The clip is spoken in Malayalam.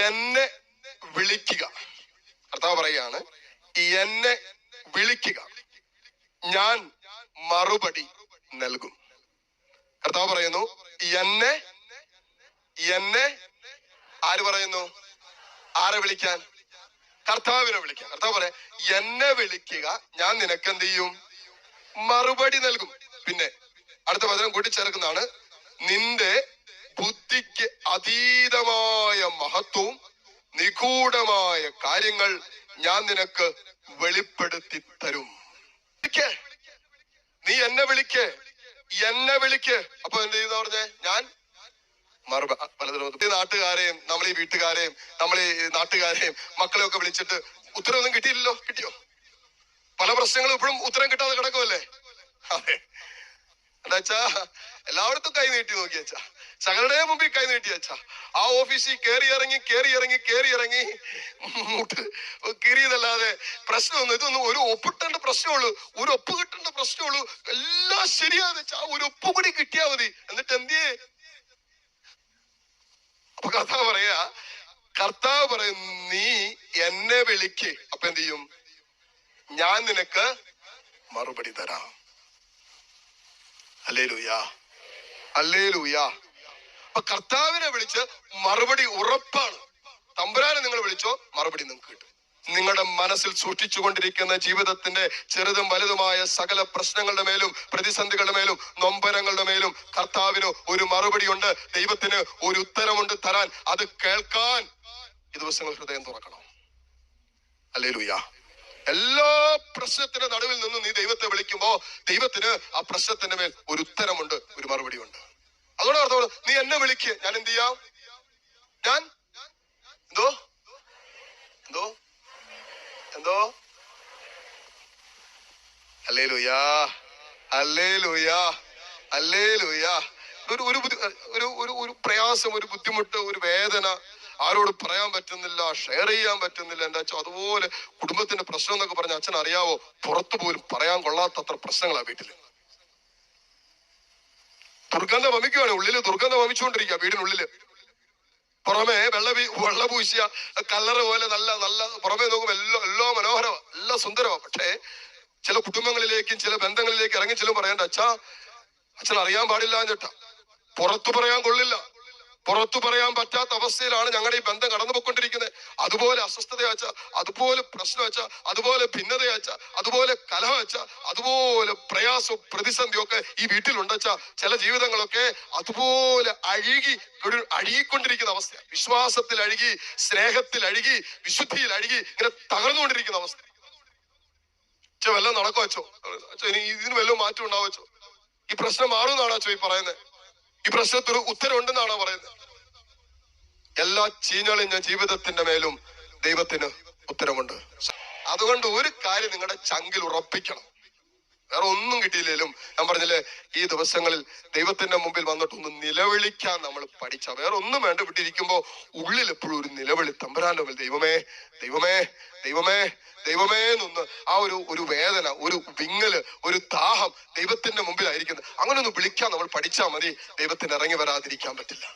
എന്നെ വിളിക്കുക. കർത്താവ് പറയാണ് എന്നെ വിളിക്കുക. ഞാൻ മറുപടി നൽകും. കർത്താവ് പറയുന്നു എന്നെ എന്നെ ആര് പറയുന്നു? ആരെ വിളിക്കാൻ? കർത്താവിനെ വിളിക്കാൻ. കർത്താവ് പറയാം എന്നെ വിളിക്കുക ഞാൻ നിനക്ക് എന്ത് ചെയ്യും മറുപടി നൽകും. പിന്നെ അടുത്ത വചനം കൂട്ടിച്ചേർക്കുന്നതാണ് നിന്റെ ബുദ്ധിക്ക് അതീതമായ മഹത്വവും നിഗൂഢമായ കാര്യങ്ങൾ ഞാൻ നിനക്ക് വെളിപ്പെടുത്തി തരും. നീ എന്നെ വിളിക്ക്. എന്നെ വിളിക്ക്. അപ്പൊ എന്ത് ചെയ്യുന്ന പറഞ്ഞേ? ഞാൻ മറുപടി പലതരം നാട്ടുകാരെയും നമ്മൾ ഈ വീട്ടുകാരെയും നമ്മൾ ഈ നാട്ടുകാരെയും മക്കളെയും ഒക്കെ വിളിച്ചിട്ട് ഉത്തരവൊന്നും കിട്ടിയില്ലല്ലോ? കിട്ടിയോ? പല പ്രശ്നങ്ങളും ഇപ്പോഴും ഉത്തരം കിട്ടാതെ കിടക്കുമല്ലേ അതെ. എന്താ വെച്ചാ കൈ നീട്ടി നോക്കി വെച്ചാ സകലയുടെ മുമ്പിൽ കൈ നീട്ടി വെച്ചാ ആ ഓഫീസിൽ കയറി ഇറങ്ങി കയറി ഇറങ്ങി കയറി ഇറങ്ങി. കീറിയതല്ലാതെ പ്രശ്നമൊന്നും ഇതൊന്നും ഒരു ഒപ്പിട്ടേണ്ട പ്രശ്നമുള്ളൂ ഒരു ഒപ്പ് കിട്ടേണ്ട പ്രശ്നമുള്ളൂ എല്ലാം വെച്ചാ ആ ഒരു ഒപ്പ് കൂടി കിട്ടിയാ മതി. എന്നിട്ട് എന്തിയേ അപ്പൊ കർത്താവ് പറയാ കർത്താവ് പറയും നീ എന്നെ വിളിക്ക്. അപ്പൊ എന്ത് ചെയ്യും? ഞാൻ നിനക്ക് മറുപടി തരാം. അല്ലേ ലൂയാ അല്ലേ ലൂയാ അപ്പൊ കർത്താവിനെ വിളിച്ച് മറുപടി ഉറപ്പാണ്. തമ്പുരാനെ നിങ്ങൾ വിളിച്ചോ മറുപടി നിങ്ങൾക്ക് കിട്ടും. നിങ്ങളുടെ മനസ്സിൽ സൂക്ഷിച്ചുകൊണ്ടിരിക്കുന്ന ജീവിതത്തിന്റെ ചെറുതും വലുതുമായ സകല പ്രശ്നങ്ങളുടെ മേലും പ്രതിസന്ധികളുടെ മേലും നൊമ്പരങ്ങളുടെ മേലും കർത്താവിന് ഒരു മറുപടിയുണ്ട്. ദൈവത്തിന് ഒരു ഉത്തരമുണ്ട് തരാൻ. അത് കേൾക്കാൻ ഈ ദിവസങ്ങൾ ഹൃദയം തുറക്കണം. അല്ലേ ലൂയാ എല്ലാ പ്രശ്നത്തിന്റെ നടുവിൽ നിന്നും നീ ദൈവത്തെ വിളിക്കുമ്പോ ദൈവത്തിന് ആ പ്രശ്നത്തിന്റെ മേൽ ഒരു ഉത്തരമുണ്ട് ഒരു മറുപടി ഉണ്ട് അതുകൊണ്ട് അർത്ഥം നീ എന്നെ വിളിക്ക് ഞാൻ എന്ത് ചെയ്യാം? ഞാൻ? എന്തോ? എന്തോ? എന്തോ? അല്ലേ ലുയാ അല്ലേ ലുയാ അല്ലേ ലുയാ ഒരു ഒരു ഒരു ഒരു ഒരു പ്രയാസം ഒരു ബുദ്ധിമുട്ട് ഒരു വേദന ആരോട് പറയാൻ പറ്റുന്നില്ല ഷെയർ ചെയ്യാൻ പറ്റുന്നില്ല. എന്റെ അച്ഛൻ അതുപോലെ കുടുംബത്തിന്റെ പ്രശ്നം എന്നൊക്കെ പറഞ്ഞ അച്ഛൻ അറിയാവോ? പുറത്തു പോലും പറയാൻ കൊള്ളാത്തത്ര പ്രശ്നങ്ങളാ വീട്ടിൽ. ദുർഗന്ധം വമിക്കുവാണ്. ഉള്ളിൽ ദുർഗന്ധം വമിച്ചുകൊണ്ടിരിക്കുക വീടിനുള്ളിൽ. പുറമെ വെള്ള വെള്ള പൂശിയ കല്ലറ പോലെ നല്ല നല്ല പുറമെ നോക്കുമ്പോൾ എല്ലാം എല്ലാം മനോഹരമാ എല്ലാം സുന്ദരമാ പക്ഷേ ചില കുടുംബങ്ങളിലേക്കും ചില ബന്ധങ്ങളിലേക്കും ഇറങ്ങി ചില പറയണ്ട അച്ഛാ അച്ഛൻ അറിയാൻ പാടില്ല ചേട്ടാ പുറത്തു പറയാൻ കൊള്ളില്ല. പുറത്തു പറയാൻ പറ്റാത്ത അവസ്ഥയിലാണ് ഞങ്ങളുടെ ഈ ബന്ധം കടന്നു പോയിക്കൊണ്ടിരിക്കുന്നത് അതുപോലെ അസ്വസ്ഥത വെച്ച അതുപോലെ പ്രശ്നം വെച്ച അതുപോലെ ഭിന്നത വെച്ച അതുപോലെ കലഹ വെച്ച അതുപോലെ പ്രയാസവും പ്രതിസന്ധിയും ഒക്കെ ഈ വീട്ടിലുണ്ടച്ച ചില ജീവിതങ്ങളൊക്കെ അതുപോലെ അഴുകി അഴുകിക്കൊണ്ടിരിക്കുന്ന അവസ്ഥ വിശ്വാസത്തിൽ അഴുകി സ്നേഹത്തിൽ അഴുകി വിശുദ്ധിയിൽ അഴുകി ഇങ്ങനെ തകർന്നുകൊണ്ടിരിക്കുന്ന അവസ്ഥ. അച്ഛൻ വല്ലതും നടക്കോ അച്ഛോ? അച്ഛോ ഇനി ഇതിന് വല്ലതും മാറ്റം ഉണ്ടാവോ അച്ഛോ? ഈ പ്രശ്നം മാറുമെന്നാണോ അച്ഛോ ഈ പറയുന്നത്? ഈ പ്രശ്നത്തിന് ഉത്തരം ഉണ്ടെന്നാണോ പറയുന്നത്? എല്ലാ ചീഞ്ഞളിഞ്ഞ ജീവിതത്തിന്റെ മേലും ദൈവത്തിന് ഉത്തരമുണ്ട് അതുകൊണ്ട് ഒരു കാര്യം നിങ്ങളുടെ ചങ്കിൽ ഉറപ്പിക്കണം. വേറെ ഒന്നും കിട്ടിയില്ലേലും ഞാൻ പറഞ്ഞില്ലേ ഈ ദിവസങ്ങളിൽ ദൈവത്തിന്റെ മുമ്പിൽ വന്നിട്ടൊന്ന് നിലവിളിക്കാൻ നമ്മൾ പഠിച്ച. വേറെ ഒന്നും വേണ്ട വിട്ടിരിക്കുമ്പോ ഉള്ളിൽ എപ്പോഴും ഒരു നിലവിളി തമ്പരാൻ മുമ്പിൽ ദൈവമേ ദൈവമേ ദൈവമേ ദൈവമേ എന്നൊന്ന് ആ ഒരു ഒരു വേദന ഒരു വിങ്ങൽ ഒരു ദാഹം ദൈവത്തിന്റെ മുമ്പിലായിരിക്കുന്നത് അങ്ങനെ ഒന്ന് വിളിക്കാൻ നമ്മൾ പഠിച്ചാൽ മതി. ദൈവത്തിന് ഇറങ്ങി വരാതിരിക്കാൻ പറ്റില്ല.